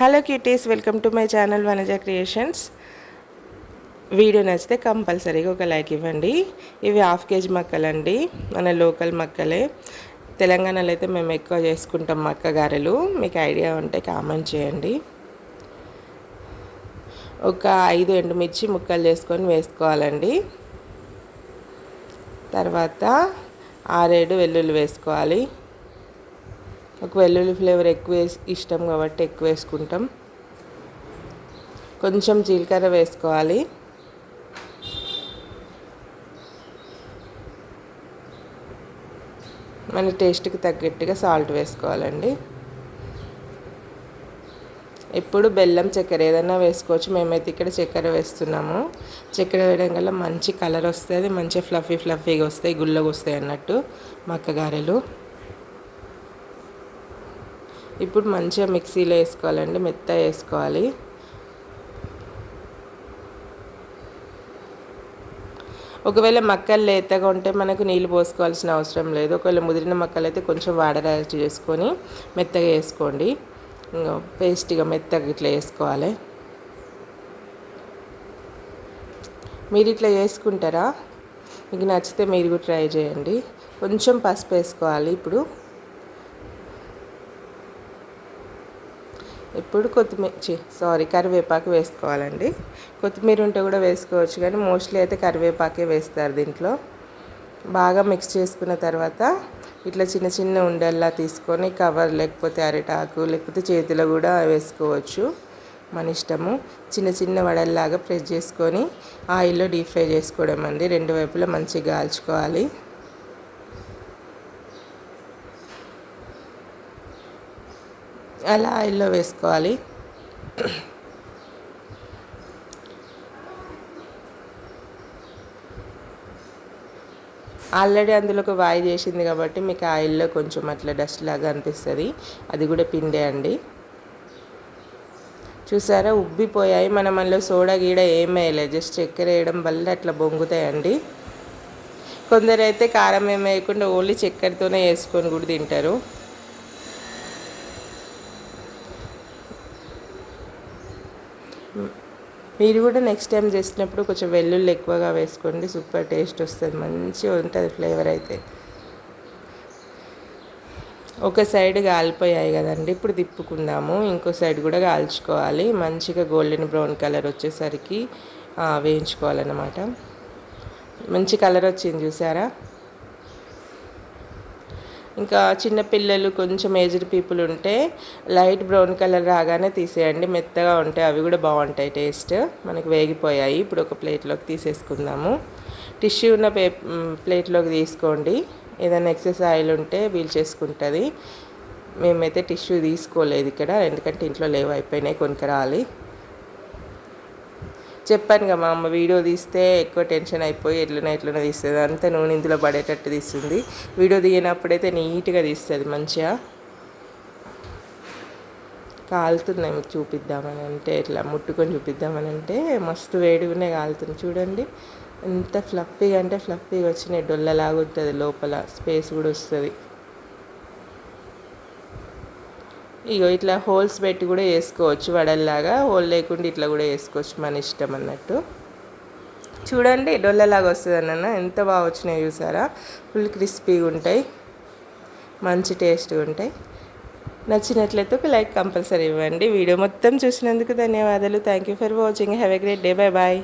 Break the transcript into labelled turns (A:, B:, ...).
A: Hello cuties welcome to my channel Vanaja creations video నచ్చితే కంపల్సరీగా ఒక లైక్ ఇవ్వండి. ఇవి హాఫ్ కేజీ మక్కలండి. మన లోకల్ మక్కలే. తెలంగాణలో అయితే మేము ఎక్కువ చేసుకుంటాం మక్క గారెలు మీకు ఐడియా ఉంటే కామెంట్ చేయండి. ఒక ఐదు ఎండుమిర్చి ముక్కలు చేసుకొని వేసుకోవాలండి. తర్వాత ఆరేడు వెల్లుల్లి వేసుకోవాలి. మాకు వెల్లుల్లి ఫ్లేవర్ ఎక్కువ ఇష్టం కాబట్టి ఎక్కువ వేసుకుంటాం. కొంచెం జీలకర్ర వేసుకోవాలి. మన టేస్ట్కి తగ్గట్టుగా సాల్ట్ వేసుకోవాలండి. ఎప్పుడు బెల్లం చక్కెర ఏదైనా వేసుకోవచ్చు. మేమైతే ఇక్కడ చక్కెర వేస్తున్నాము. చక్కెర వేయడం వల్ల మంచి కలర్ వస్తుంది మంచి ఫ్లఫీ ఫ్లఫీగా వస్తాయి గుల్లగా వస్తాయి అన్నట్టు మక్కగారెలు ఇప్పుడు మంచిగా మిక్సీలో వేసుకోవాలండి మెత్త వేసుకోవాలి. ఒకవేళ మక్కలు లేతగా ఉంటే మనకు నీళ్ళు పోసుకోవాల్సిన అవసరం లేదు. ఒకవేళ ముదిరిన మక్కలు అయితే కొంచెం వాడరా చేసుకొని మెత్తగా వేసుకోండి. పేస్ట్గా మెత్తగా ఇట్లా వేసుకోవాలి. మీరు ఇట్లా చేసుకుంటారా? మీకు నచ్చితే మీరు కూడా ట్రై చేయండి. కొంచెం పసుపు వేసుకోవాలి ఇప్పుడు. ఇప్పుడు కొత్తిమీర సారీ కరివేపాకు వేసుకోవాలండి. కొత్తిమీర ఉంటే కూడా వేసుకోవచ్చు కానీ మోస్ట్లీ అయితే కరివేపాకే వేస్తారు దీంట్లో. బాగా మిక్స్ చేసుకున్న తర్వాత ఇట్లా చిన్న చిన్న ఉండల్లా తీసుకొని కవర్ లేకపోతే అరిటాకు లేకపోతే చేతిలో కూడా వేసుకోవచ్చు. మన ఇష్టము. చిన్న చిన్న వడల్లాగా ప్రెస్ చేసుకొని ఆయిల్లో డీప్ ఫ్రై చేసుకోవడం అండి. రెండు వైపులా మంచిగా కాల్చుకోవాలి. అలా ఆయిల్లో వేసుకోవాలి. ఆల్రెడీ అందులో ఒక వాయి చేసింది కాబట్టి మీకు ఆయిల్లో కొంచెం అట్లా డస్ట్ లాగా అనిపిస్తుంది. అది కూడా పిండే అండి. చూసారా? ఉబ్బిపోయాయి. మనం అందులో సోడా గీడ ఏం వేయలేదు జస్ట్ చక్కెర వేయడం వల్ల అట్లా బొంగుతాయండి. కొందరు అయితే కారం ఏం వేయకుండా ఓన్లీ చక్కెరతోనే వేసుకొని కూడా తింటారు. మీరు కూడా నెక్స్ట్ టైం చేసినప్పుడు కొంచెం వెల్లుల్లి ఎక్కువగా వేసుకోండి సూపర్ టేస్ట్ వస్తుంది మంచిగా ఉంటుంది ఫ్లేవర్ అయితే. ఒక సైడ్ కాలిపోయాయి కదండి ఇప్పుడు తిప్పుకుందాము. ఇంకో సైడ్ కూడా కాల్చుకోవాలి. మంచిగా గోల్డెన్ బ్రౌన్ కలర్ వచ్చేసరికి వేయించుకోవాలన్నమాట. మంచి కలర్ వచ్చింది చూసారా? ఇంకా చిన్నపిల్లలు కొంచెం ఏజ్డ్ పీపుల్ ఉంటే లైట్ బ్రౌన్ కలర్ రాగానే తీసేయండి. మెత్తగా ఉంటాయి అవి కూడా బాగుంటాయి టేస్ట్ మనకి వేగిపోయాయి. ఇప్పుడు ఒక ప్లేట్లోకి తీసేసుకుందాము. టిష్యూ ఉన్న పే ప్లేట్లోకి తీసుకోండి. ఏదైనా ఎక్సెస్ ఆయిల్ ఉంటే వీల్ చేసుకుంటుంది. మేమైతే టిష్యూ తీసుకోలేదు ఇక్కడ. ఎందుకంటే ఇంట్లో లేవు అయిపోయినాయి కొనుక్కరాలి. చెప్పాను కదా మా అమ్మ వీడియో తీస్తే ఎక్కువ టెన్షన్ అయిపోయి ఎట్లనే ఎట్లనే తీస్తుంది. అంతా నూనె ఇందులో పడేటట్టు తీస్తుంది. వీడియో తీయనప్పుడైతే నీట్గా తీస్తుంది మంచిగా. కాలుతున్నాయి మీకు చూపిద్దామని అంటే ఇట్లా ముట్టుకొని చూపిద్దామని అంటే మస్తు వేడిగానే కాలుతుంది చూడండి ఎంత ఫ్లఫీగా అంటే ఫ్లఫీగా వచ్చినాయి. డొల్లలాగా ఉంటుంది లోపల స్పేస్ కూడా వస్తుంది. ఇగో ఇట్లా హోల్స్ పెట్టి కూడా వేసుకోవచ్చు వడల్లాగా. హోల్ లేకుండా ఇట్లా కూడా వేసుకోవచ్చు మన ఇష్టం అన్నట్టు. చూడండి డొల్లలాగా వస్తుంది అన్న ఎంత బాగా వచ్చినాయి చూసారా? ఫుల్ క్రిస్పీగా ఉంటాయి. మంచి టేస్ట్గా ఉంటాయి. నచ్చినట్లయితే ఒక లైక్ కంపల్సరీ ఇవ్వండి. వీడియో మొత్తం చూసినందుకు ధన్యవాదాలు. Thank you for watching have a great day bye bye